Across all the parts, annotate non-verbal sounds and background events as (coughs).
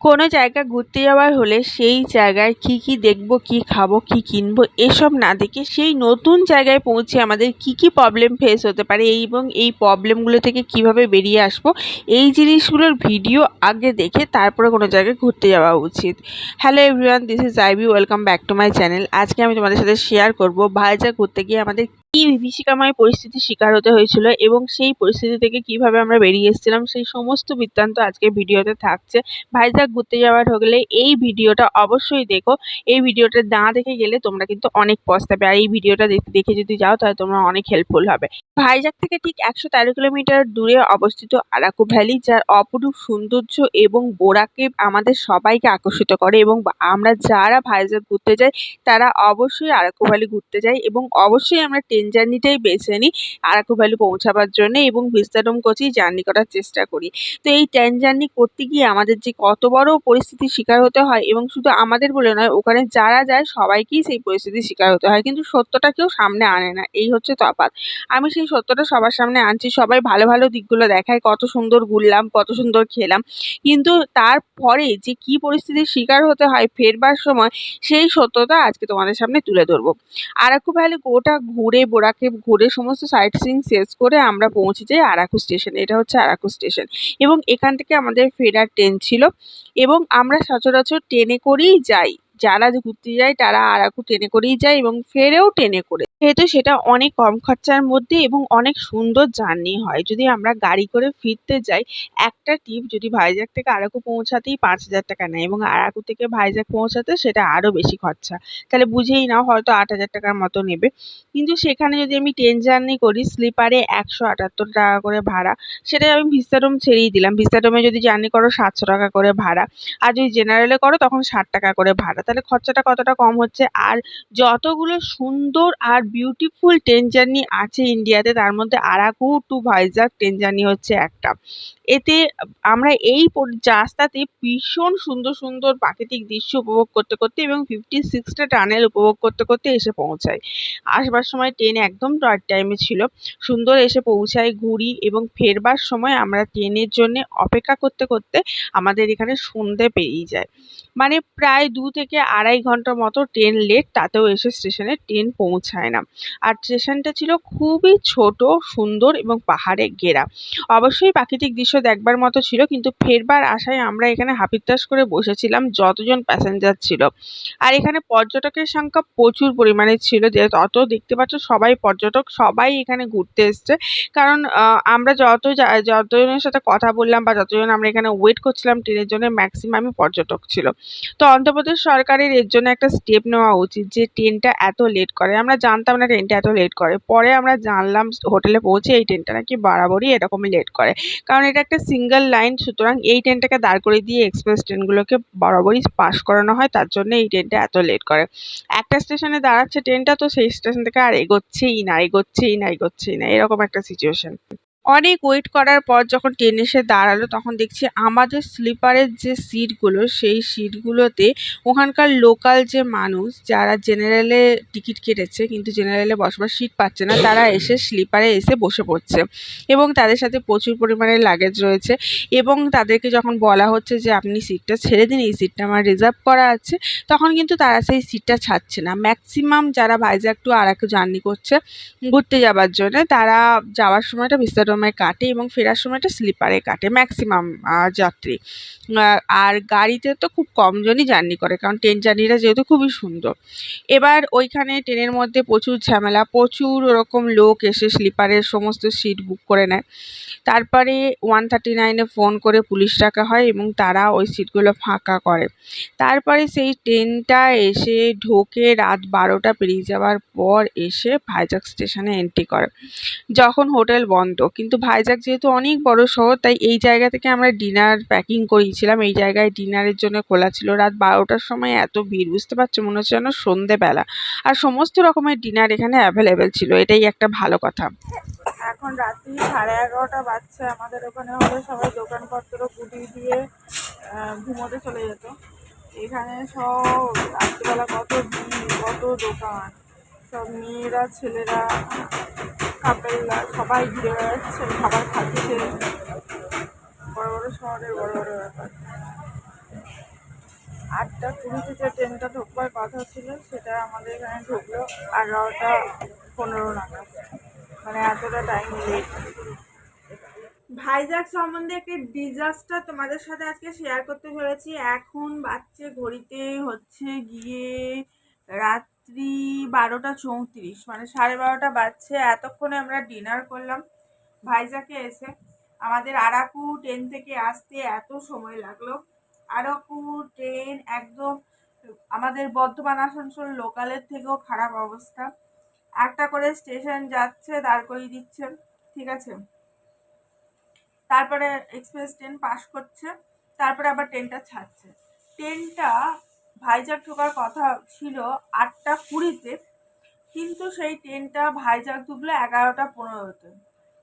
কোনো জায়গা ঘুরতে যাওয়ার হলে সেই জায়গায় কী কী দেখব, কী খাব, কী কিনবো, এসব না দেখে সেই নতুন জায়গায় পৌঁছে আমাদের কী কী প্রবলেম ফেস হতে পারে এবং এই প্রবলেমগুলো থেকে কীভাবে বেরিয়ে আসব, এই জিনিসগুলোর ভিডিও আগে দেখে তারপরে কোনো জায়গায় ঘুরতে যাওয়া উচিত। Hello everyone this is IB welcome back to my channel আজকে আমি তোমাদের সাথে শেয়ার করব ভাইজাগ ঘুরতে গিয়ে আমাদের কী বিভীষিকাময় পরিস্থিতির শিকার হতে হয়েছিল এবং সেই পরিস্থিতি থেকে কীভাবে আমরা বেরিয়ে এসেছিলাম, সেই সমস্ত বৃত্তান্ত আজকের ভিডিওতে থাকছে। ভাইজাগ ঘুরতে যাওয়ার হলে এই ভিডিওটা অবশ্যই দেখো। এই ভিডিওটা না দেখে গেলে তোমরা কিন্তু অনেক পস্তাবে। আর এই ভিডিওটা দেখে দেখে যদি যাও তাহলে তোমরা অনেক হেল্পফুল হবে। ভাইজাগ থেকে ঠিক একশো তেরো কিলোমিটার দূরে অবস্থিত আরাকু ভ্যালি, যার অপরূপ সৌন্দর্য এবং বোরাকে আমাদের সবাইকে আকর্ষিত করে এবং আমরা যারা ভাইজাগ ঘুরতে যাই, তারা অবশ্যই আরাকু ভ্যালি ঘুরতে যাই এবং অবশ্যই আমরা ট্রেন জার্নিটাই বেছে নিই আরাকু ভ্যালি পৌঁছাবার জন্যে এবং ভিস্তাডোম কোচেই জার্নি করার চেষ্টা করি। তো এই ট্রেন জার্নি করতে গিয়ে আমাদের যে কত বড় পরিস্থিতির শিকার হতে হয় এবং শুধু আমাদের বলে নয়, ওখানে যারা যায় সবাইকেই সেই পরিস্থিতির শিকার হতে হয়। কিন্তু সত্যটা কেউ সামনে আনে না, এই হচ্ছে তফাৎ। আমি সেই সত্যটা সবার সামনে আনছি, সবাই ভালো ভালো দিকগুলো দেখায়, কত সুন্দর ঘুরলাম, কত সুন্দর খেলাম। কিন্তু তারপরে যে কী পরিস্থিতির শিকার হতে হয় ফেরবার সময়, সেই সত্যতা আজকে তোমাদের সামনে তুলে ধরবো। আরাকু ভ্যালি গোটা ঘুরে বোরাকে ঘুরে সমস্ত সাইট সিং শেষ করে আমরা পৌঁছে যাই আরাকু স্টেশনে এটা হচ্ছে আরাকু স্টেশন এবং এখান থেকে আমাদের ফেরার ট্রেন ছিল। এবং আমরা সচরাচর ট্রেনে করেই যাই। যারা ঘুরতে যায় তারা আরাকু ট্রেনে করেই যায় এবং ফেরেও ট্রেনে করে যেহেতু সেটা অনেক কম খরচার মধ্যে এবং অনেক সুন্দর জার্নি হয়। যদি আমরা গাড়ি করে ফিরতে যাই, একটা ট্রিপ যদি ভাইজ্যাগ থেকে আরাকু পৌঁছাতেই পাঁচ হাজার টাকা নেয় এবং আরাকু থেকে ভাইজ্যাগ পৌঁছাতে সেটা আরও বেশি খরচা। তাহলে বুঝেই নাও হয়তো আট হাজার টাকার মতো নেবে। কিন্তু সেখানে যদি আমি ট্রেন জার্নি করি, স্লিপারে একশো আটাত্তর টাকা করে ভাড়া, সেটাই আমি ভিস্তাডোম ছেড়েই দিলাম। ভিস্তাডোমে যদি জার্নি করো, সাতশো টাকা করে ভাড়া। আর যদি জেনারেলে করো, তখন ষাট টাকা করে ভাড়া। তাহলে খরচাটা কতটা কম হচ্ছে? আর যতগুলো সুন্দর আর বিউটিফুল ট্রেন জার্নি আছে ইন্ডিয়াতে তার মধ্যে Araku to Vizag train journey হচ্ছে একটা। এতে আমরা এই রাস্তাতে ভীষণ সুন্দর সুন্দর প্রাকৃতিক দৃশ্য উপভোগ করতে করতে এবং ফিফটি সিক্সটা টানেল উপভোগ করতে করতে এসে পৌঁছাই। আসবার সময় ট্রেন একদম রাইট টাইমে ছিল। সুন্দর এসে পৌঁছাই ঘুরি এবং ফেরবার সময় আমরা ট্রেনের জন্যে অপেক্ষা করতে করতে আমাদের এখানে সন্ধে পেরিয়ে যায়। মানে প্রায় দু থেকে আড়াই ঘণ্টা মতো ট্রেন লেট তাতেও এসে স্টেশনে ট্রেন পৌঁছায় না। আর স্টেশনটা ছিল খুবই ছোট, সুন্দর এবং পাহাড়ে ঘেরা। অবশ্যই প্রাকৃতিক দৃশ্য দেখবার মতো ছিল, কিন্তু ফেরবার আশায় আমরা এখানে হাপিত্তাস করে বসেছিলাম, যতজন প্যাসেঞ্জার ছিল। আর এখানে পর্যটকের সংখ্যা প্রচুর পরিমাণে ছিল, যে তত দেখতে পাচ্ছ সবাই পর্যটক, সবাই এখানে ঘুরতে এসছে। কারণ আমরা যত যতজনের সাথে কথা বললাম বা যতজন আমরা এখানে ওয়েট করছিলাম ট্রেনের জন্য ম্যাক্সিমামই পর্যটক ছিল। তো অন্ধ্রপ্রদেশ সরকারের এর জন্য একটা স্টেপ নেওয়া উচিত, যে ট্রেনটা এত লেট করে। আমরা জানতাম না ট্রেনটা এত লেট করে। পরে আমরা জানলাম হোটেলে পৌঁছে এই ট্রেনটা নাকি বরাবরই এরকমই লেট করে। কারণ এটা একটা সিঙ্গেল লাইন সুতরাং এই ট্রেনটাকে দাঁড় করে দিয়ে এক্সপ্রেস ট্রেনগুলোকে বরাবরই পাশ করানো হয়, তার জন্য এই ট্রেনটা এত লেট করে। একটা স্টেশনে দাঁড়াচ্ছে ট্রেনটা তো সেই স্টেশন থেকে আর এগোচ্ছেই না এগোচ্ছেই না এগোচ্ছেই না, এরকম একটা সিচুয়েশন অনেক ওয়েট করার পর যখন ট্রেন এসে দাঁড়াল, তখন দেখছি আমাদের স্লিপারের যে সিটগুলো সেই সিটগুলোতে ওখানকার লোকাল যে মানুষ, যারা জেনারেলে টিকিট কেটেছে, কিন্তু জেনারেলে বসবার সিট পাচ্ছে না, তারা এসে স্লিপারে এসে বসে পড়ছে এবং তাদের সাথে প্রচুর পরিমাণে লাগেজ রয়েছে এবং তাদেরকে যখন বলা হচ্ছে যে, আপনি সিটটা ছেড়ে দিন, এই সিটটা আমার রিজার্ভ করা আছে, তখন কিন্তু তারা সেই সিটটা ছাড়ছে না। ম্যাক্সিমাম যারা ভাইজ্যাগ টু আরাকু জার্নি করছে, ঘুরতে যাবার জন্য, তারা যাওয়ার সময়টা ভিস্তাডোম সময় কাটে এবং ফেরার সময়টা স্লিপারে কাটে ম্যাক্সিমাম যাত্রী। আর গাড়িতে তো খুব কমজনই জার্নি করে, কারণ ট্রেন জার্নিটা যেহেতু খুবই সুন্দর। এবার ওইখানে ট্রেনের মধ্যে প্রচুর ঝামেলা, প্রচুর ওরকম লোক এসে স্লিপারের সমস্ত সিট বুক করে নেয়। তারপরে ওয়ান থার্টি নাইনে ফোন করে পুলিশ ডাকা হয় এবং তারা ওই সিটগুলো ফাঁকা করে। তারপরে সেই ট্রেনটা এসে ঢোকে রাত বারোটা পেরিয়ে যাওয়ার পর এসে ভাইজাগ স্টেশনে এন্ট্রি করে, যখন হোটেল বন্ধ। কিন্তু ভাইজাগ যেহেতু অনেক বড় শহর, তাই এই জায়গা থেকে আমরা ডিনার প্যাকিং করিয়েছিলাম এই জায়গায় ডিনারের জন্য খোলা ছিল। রাত বারোটার সময় এত ভিড়, বুঝতে পারছ? মনে হচ্ছে যেন সন্ধেবেলা। আর সমস্ত রকমের ডিনার এখানে অ্যাভেলেবেল ছিল। এটাই একটা ভালো কথা। এখন রাত্রি সাড়ে এগারোটা বাজছে। আমাদের ওখানে হলে সবাই দোকানপত্র গুটিয়ে দিয়ে ঘুমোতে চলে যেত। এখানে সব রাত্রিবেলা কত কত দোকান। সব মেয়েরা, ছেলেরা কাপেলরা সবাই ঘুরে বেড়াচ্ছে খাবার খাচ্ছে বড় বড় শহরের বড় বড় ব্যাপার। আটটা কুড়িতে যে ট্রেনটা ঢুকবার কথা ছিল, সেটা আমাদের এখানে ঢুকলো এগারোটা পনেরো নাগাদ। মানে এতটা টাইম লেট ভাইজাগ সম্বন্ধে একটি ডিজাস্টার তোমাদের সাথে আজকে শেয়ার করতে চলেছি। এখন বাচ্চা ঘড়িতে হচ্ছে গিয়ে রাত্রি বারোটা চৌত্রিশ মানে সাড়ে বারোটা বাজছে। এতক্ষণে আমরা ডিনার করলাম। ভাইজাকে এসে আমাদের আরাকু ট্রেন থেকে আসতে এত সময় লাগল। আরাকু ট্রেন একদম আমাদের বর্ধমান, আসানসোল লোকালের থেকেও খারাপ অবস্থা। একটা করে স্টেশন যাচ্ছে, দাঁড় করিয়ে দিচ্ছে, ঠিক আছে? তারপরে এক্সপ্রেস ট্রেন পাস করছে, তারপরে আবার ট্রেনটা ছাড়ছে। ট্রেনটা ভাইজাগ ঢোকার কথা ছিল আটটা কুড়িতে, কিন্তু সেই ট্রেনটা ভাইজাগ ঢুকলো এগারোটা পনেরোতে।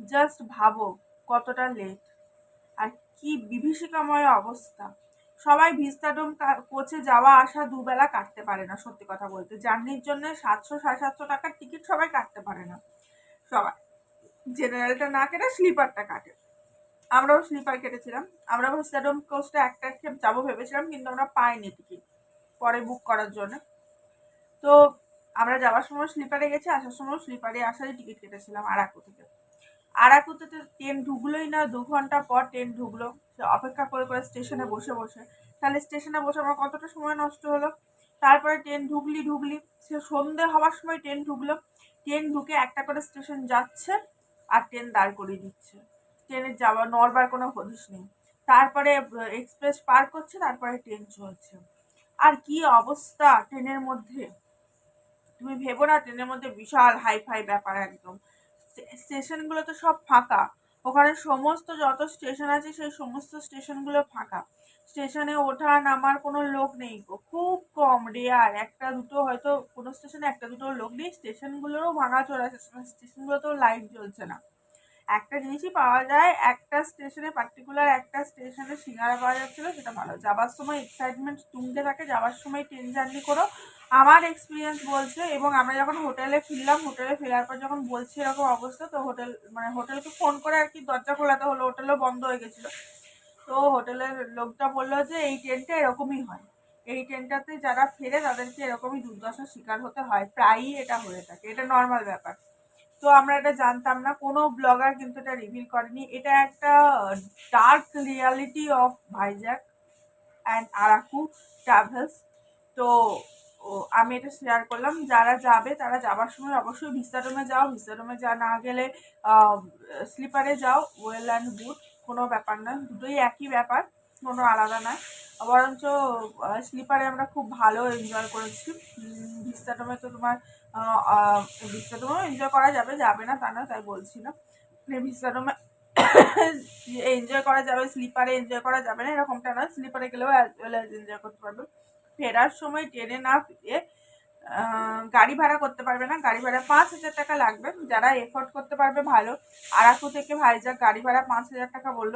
জাস্ট ভাবো কতটা লেট আর কি বিভীষিকাময় অবস্থা। সবাই ভিস্তাডোম কোচে যাওয়া আসা দুবেলা কাটতে পারে না, সত্যি কথা বলতে। জার্নির জন্য সাতশো, সাড়ে সাতশো টাকার টিকিট সবাই কাটতে পারে না। সবাই জেনারেলটা না কেটে স্লিপারটা কাটে। আমরাও স্লিপার কেটেছিলাম। আমরা ভিস্তাডোম কোচটা একটা যাব ভেবেছিলাম, কিন্তু আমরা পাইনি টিকিট পরে বুক করার জন্য। তো আমরা যাওয়ার সময় স্লিপারে গেছি, আসার সময় স্লিপারে আসারই টিকিট কেটেছিলাম আরাকু থেকে। আরাকুতে তো ট্রেন ঢুকলোই না, দু ঘণ্টা পর ট্রেন ঢুকলো। সে অপেক্ষা করে করে স্টেশনে বসে বসে। তাহলে স্টেশনে বসে আমার কতটা সময় নষ্ট হলো? তারপরে ট্রেন ঢুকলি ঢুকলি। সে সন্ধে হওয়ার সময় ট্রেন ঢুকলো। ট্রেন ঢুকে একটা করে স্টেশন যাচ্ছে আর ট্রেন দাঁড় করিয়ে দিচ্ছে। ট্রেনের যাওয়া নড়বার কোনো হদিস নেই। তারপরে এক্সপ্রেস পার করছে তারপরে ট্রেন চলছে। আর কি অবস্থা ট্রেনের মধ্যে? তুমি ভেবো না, ট্রেনের মধ্যে বিশাল হাই ফাই ব্যাপার একদম। স্টেশনগুলো তো সব ফাঁকা। ওখানে সমস্ত যত স্টেশন আছে, সেই সমস্ত স্টেশনগুলো ফাঁকা। স্টেশনে ওঠা নামার কোনো লোক নেই খুব কম, রেয়ার। একটা দুটো হয়তো কোনো স্টেশনে একটা দুটো লোক নেই, স্টেশনগুলোরও ভাঙাচোরা স্টেশনগুলোতেও লাইট জ্বলছে না। একটা জিনিসই পাওয়া যায়, একটা স্টেশনে পার্টিকুলার একটা স্টেশনে সিঙ্গারা পাওয়া যাচ্ছিল, সেটা ভালো। যাবার সময় এক্সাইটমেন্ট তুমতে থাকে, যাবার সময় ট্রেন জার্নি করো। আমার এক্সপিরিয়েন্স বলছে, এবং আমরা যখন হোটেলে ফিরলাম হোটেলে ফেরার পর যখন বলছি এরকম অবস্থা, তো হোটেল মানে হোটেলকে ফোন করে আর কি দরজা খোলাতে হলো হোটেলও বন্ধ হয়ে গেছিল। তো হোটেলের লোকটা বলল যে, এই ট্রেনটা এরকমই হয়। এই ট্রেনটাতে যারা ফেরে, তাদেরকে এরকমই দুর্দশার শিকার হতে হয়। প্রায়ই এটা হয়ে থাকে। এটা নর্মাল ব্যাপার। তো আমরা এটা জানতাম না। কোনো ব্লগার কিন্তু এটা রিভিল করেনি। এটা একটা dark reality of Vizag and Araku travels তো আমি এটা শেয়ার করলাম। যারা যাবে, তারা যাবার সময় অবশ্যই ভিস্তাডোমে যাও। ভিস্তাডোমে যা না গেলে স্লিপারে যাও ওয়েল অ্যান্ড গুড কোনো ব্যাপার নয় দুটোই একই ব্যাপার, কোনো আলাদা নয় বরঞ্চ স্লিপারে আমরা খুব ভালো এনজয় করেছি। ভিস্তাডোমে তো তোমার ভিস্তাডোমেও এনজয় করা যাবে যাবে না তা না, তাই বলছি না। মানে ভিস্তাডোমে এনজয় (coughs) করা যাবে স্লিপারে এনজয় করা যাবে না, এরকমটা নয় স্লিপারে গেলেও অ্যাজ ওয়েল অ্যাজ এনজয় করতে পারবে। ফেরার সময় ট্রেনে না ফিরে গাড়ি ভাড়া করতে পারবে না, গাড়ি ভাড়া পাঁচ হাজার টাকা লাগবে। যারা এফোর্ড করতে পারবে, ভালো। আরাকু থেকে ভাইজাগ গাড়ি ভাড়া পাঁচ হাজার টাকা বলল।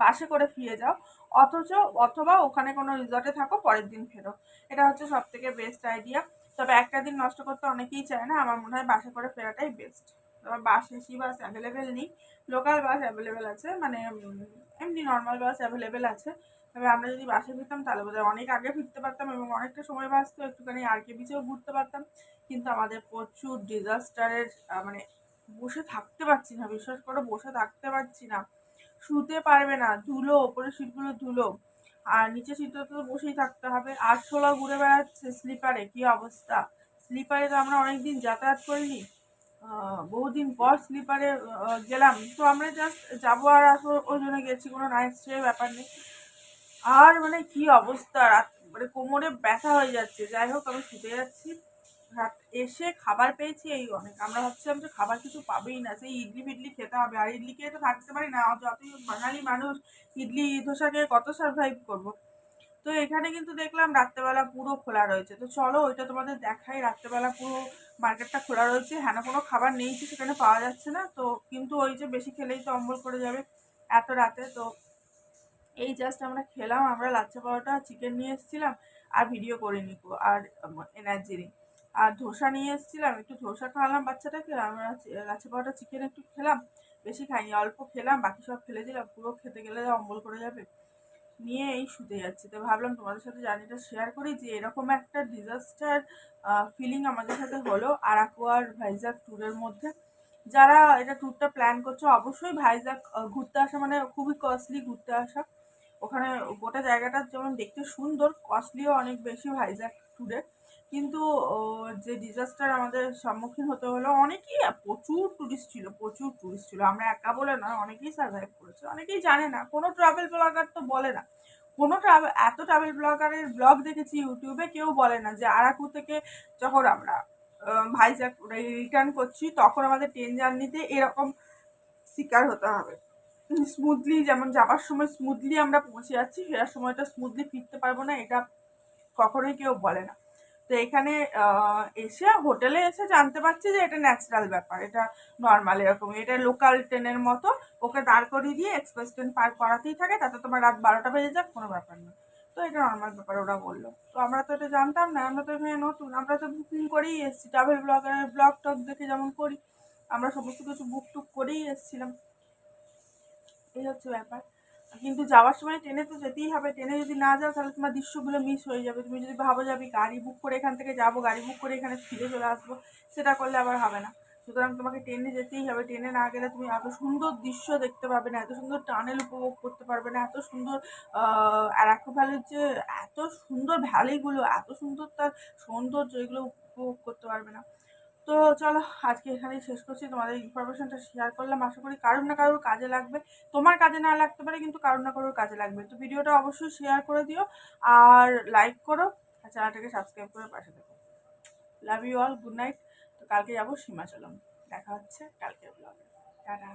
বাসে করে ফিরে যাও। অথচ, অথবা ওখানে কোনো রিসর্টে থাকো, পরের দিন ফেরো। এটা হচ্ছে সব থেকে বেস্ট আইডিয়া তবে একটা দিন নষ্ট করতে অনেকেই চায় না। আমার মনে হয় বাসে করে ফেরাটাই বেস্ট তবে বাস এসি বাস অ্যাভেলেবেল নেই। লোকাল বাস অ্যাভেলেবেল আছে। মানে এমনি নর্মাল বাস অ্যাভেলেবেল আছে। তবে আমরা যদি বাসে ফিরতাম, তাহলে বোধহয় অনেক আগে ফিরতে পারতাম এবং অনেকটা সময় বাঁচতো। একটুখানি আর কে বিচেও ঘুরতে পারতাম। কিন্তু আমাদের প্রচুর ডিজাস্টারের মানে বসে থাকতে পারছি না। বিশ্বাস করে বসে থাকতে পারছি না। শুতে পারবে না। ধুলো ওপরে সিটগুলো ধুলো। আর নিচে সিটটা তো বসেই থাকতে হবে। আটশোলা ঘুরে বেড়াচ্ছে স্লিপারে, কি অবস্থা? স্লিপারে তো আমরা অনেকদিন যাতায়াত করিনি। বহুদিন পর স্লিপারে গেলাম। তো আমরা জাস্ট যাব আর আসব ওই জন্য গেছি, কোনো নাইট স্টে ব্যাপার নেই। আর মানে কি অবস্থা? মানে কোমরে ব্যথা হয়ে যাচ্ছে। যাই হোক, আমি শুতে যাচ্ছি। এসে খাবার পেয়েছি, এই অনেক। আমরা ভাবছিলাম যে খাবার কিছু পাবেই না। সেই ইডলি ফিডলি খেতে হবে। আর ইডলি খেয়ে তো থাকতে পারি না। যতই বাঙালি মানুষ ইডলি ধোসা খেয়ে কত সার্ভাইভ করব? তো এখানে কিন্তু দেখলাম রাত্রেবেলা পুরো খোলা রয়েছে। তো চলো, ওইটা তোমাদের দেখাই। রাত্রেবেলা পুরো মার্কেটটা খোলা রয়েছে। হ্যাঁ কোনো খাবার নেই সেখানে পাওয়া যাচ্ছে না। তো কিন্তু ওই যে বেশি খেলেই তো অম্বল করে যাবে এত রাতে। তো এই জাস্ট আমরা খেলাম। আমরা লাচ্ছা পরোটা চিকেন নিয়ে এসেছিলাম। আর ভিডিও করে নিব। আর এনার্জি আর ধোসা নিয়ে এসেছিলাম, একটু ধোসা খাওয়ালাম বাচ্চাটাকে আমরা লাচ্ছা পরোটা চিকেন একটু খেলাম, বেশি খাইনি, অল্প খেলাম, বাকি সব ফেলে দিলাম, পুরো খেতে গেলে অম্বল করে যাবে। নিয়ে এই শুতে যাচ্ছি। তো ভাবলাম তোমাদের সাথে জার্নিটা শেয়ার করি যে এরকম একটা ডিজাস্টার ফিলিং আমাদের সাথে হলো আরাকুয়ার ভাইজাগ ট্যুরের মধ্যে। যারা এটা ট্যুরটা প্ল্যান করছ, অবশ্যই ভাইজাগ ঘুরতে আসা মানে খুবই কস্টলি ঘুরতে আসা। ওখানে গোটা জায়গাটা যেমন দেখতে সুন্দর কস্টলিও অনেক বেশি ভাইজাগ ট্যুরে কিন্তু যে ডিজাস্টার আমাদের সম্মুখীন হতে হলো অনেকেই প্রচুর টুরিস্ট ছিল প্রচুর টুরিস্ট ছিল। আমরা একা বলে নয় অনেকেই সার্ভাইভ করেছে। অনেকেই জানে না কোনো ট্রাভেল ব্লগার তো বলে না। কোনো ট্রাভেল এত ট্রাভেল ব্লগারের ব্লগ দেখেছি ইউটিউবে কেউ বলে না যে আরাকু থেকে যখন আমরা আহ, ভাইজাগ রিটার্ন করছি তখন আমাদের ট্রেন জার্নিতে এরকম শিকার হতে হবে। স্মুথলি যেমন যাবার সময় স্মুথলি আমরা পৌঁছে যাচ্ছি ফেরার সময়টা স্মুথলি ফিরতে পারব না এটা কখনোই কেউ বলে না। তো এখানে এসে হোটেলে এসে জানতে পারছি যে এটা ন্যাচারাল ব্যাপার, এটা নর্মাল এরকম। এটা লোকাল ট্রেনের মতো, ওকে দাঁড় করিয়ে দিয়ে এক্সপ্রেস ট্রেন পার করাতেই থাকে, তাতে তোমার রাত বারোটা বেজে যাক, কোনো ব্যাপার না। তো এটা নর্মাল ব্যাপার, ওরা বলল। তো আমরা তো এটা জানতাম না, আমরা তো এখানে নতুন, আমরা তো বুকিং করেই এসেছি ট্রাভেল ব্লগার ব্লগ টক দেখে যেমন করি, আমরা সমস্ত কিছু বুক টুক করেই এসেছিলাম। এই হচ্ছে ব্যাপার। কিন্তু যাওয়ার সময় ট্রেনে তো যেতেই হবে। ট্রেনে যদি না যাও, তাহলে তোমার দৃশ্যগুলো মিস হয়ে যাবে। তুমি যদি ভাবো যে আমি গাড়ি বুক করে এখান থেকে যাব, গাড়ি বুক করে এখানে ফিরে চলে আসব, সেটা করলে আবার হবে না। সুতরাং তোমাকে ট্রেনে যেতেই হবে। ট্রেনে না গেলে তুমি এত সুন্দর দৃশ্য দেখতে পাবে না, এত সুন্দর টানেল উপভোগ করতে পারবে না, এত সুন্দর অ্যারাকো ভ্যালির যে এত সুন্দর ভ্যালিগুলো এত সুন্দর তার সৌন্দর্য এগুলো উপভোগ করতে পারবে না। তো চলো, আজকে এখানেই শেষ করছি। তোমাদের ইনফরমেশনটা শেয়ার করলাম। আশা করি কারোর না কারোর কাজে লাগবে। তোমার কাজে না লাগতে পারে, কিন্তু কারোর না কারোর কাজে লাগবে। তো ভিডিওটা অবশ্যই শেয়ার করে দিও আর লাইক করো আর চ্যানেলটাকে সাবস্ক্রাইব করে পাশে দেখো love you all good night তো কালকে যাব সীমাচলম। দেখা হচ্ছে কালকে ব্লগে টাটা।